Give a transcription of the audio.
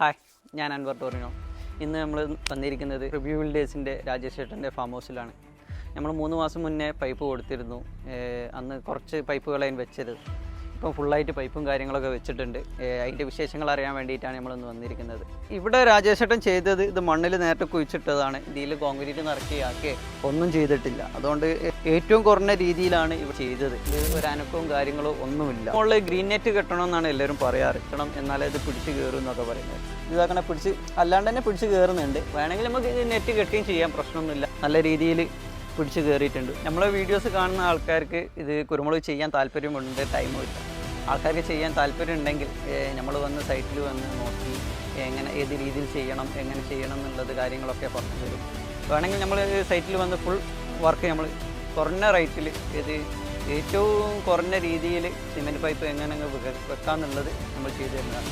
Hi ഞാൻ Anwar Torino. ഇന്ന് നമ്മൾ വന്നിരിക്കുന്നത് റിവ്യൂ ബിൽഡേഴ്സിന്റെ രാജേഷ് ചേട്ടന്റെ ഫാം ഹൗസിലാണ് നമ്മൾ മൂന്ന് മാസം മുന്നേ പൈപ്പ് കൊടുത്തിരുന്നു. അന്ന് കുറച്ച് പൈപ്പുകളായി വെച്ചത്. ഇപ്പം ഫുള്ളായിട്ട് പൈപ്പും കാര്യങ്ങളൊക്കെ വെച്ചിട്ടുണ്ട്. അതിന്റെ വിശേഷങ്ങൾ അറിയാൻ വേണ്ടിയിട്ടാണ് നമ്മളിന്ന് വന്നിരിക്കുന്നത്. ഇവിടെ രാജേഷേട്ടൻ ചെയ്തത് ഇത് മണ്ണിൽ നേരത്തെ കുഴിച്ചിട്ടതാണ്. ഇതിൽ കോൺക്രീറ്റ് നിറക്കിയാക്കി ഒന്നും ചെയ്തിട്ടില്ല. അതുകൊണ്ട് ഏറ്റവും കുറഞ്ഞ രീതിയിലാണ് ഇവ ചെയ്തത്. ഇത് ഒരു അനക്കവും കാര്യങ്ങളോ ഒന്നുമില്ല. മുകളിൽ ഗ്രീൻ നെറ്റ് കെട്ടണമെന്നാണ് എല്ലാവരും പറയാറ്. കിട്ടണം എന്നാലേ ഇത് പിടിച്ച് കയറും എന്നൊക്കെ പറയുന്നത്. ഇതാക്കണ പിടിച്ച് അല്ലാണ്ട് തന്നെ പിടിച്ച് കയറുന്നുണ്ട് വേണമെങ്കിൽ നമുക്ക് നെറ്റ് കെട്ടുകയും ചെയ്യാം. പ്രശ്നമൊന്നുമില്ല. നല്ല രീതിയിൽ പിടിച്ച് കയറിയിട്ടുണ്ട് നമ്മളെ വീഡിയോസ് കാണുന്ന ആൾക്കാർക്ക് ഇത് കുരുമുളക് ചെയ്യാൻ താല്പര്യമുണ്ട്. ടൈമും ഇല്ല. ആൾക്കാർക്ക് ചെയ്യാൻ താല്പര്യം ഉണ്ടെങ്കിൽ നമ്മൾ വന്ന് സൈറ്റിൽ വന്ന് നോക്കി എങ്ങനെ ഏത് രീതിയിൽ ചെയ്യണം എങ്ങനെ ചെയ്യണം എന്നുള്ളത് കാര്യങ്ങളൊക്കെ പറഞ്ഞു തരും. വേണമെങ്കിൽ നമ്മൾ സൈറ്റിൽ വന്ന് ഫുൾ വർക്ക് നമ്മൾ കുറഞ്ഞ റേറ്റിൽ ഇത് ഏറ്റവും കുറഞ്ഞ രീതിയിൽ സിമെന്റ് പൈപ്പ് എങ്ങനെ വെക്കാമെന്നുള്ളത് നമ്മൾ ചെയ്തു തരുന്നതാണ്.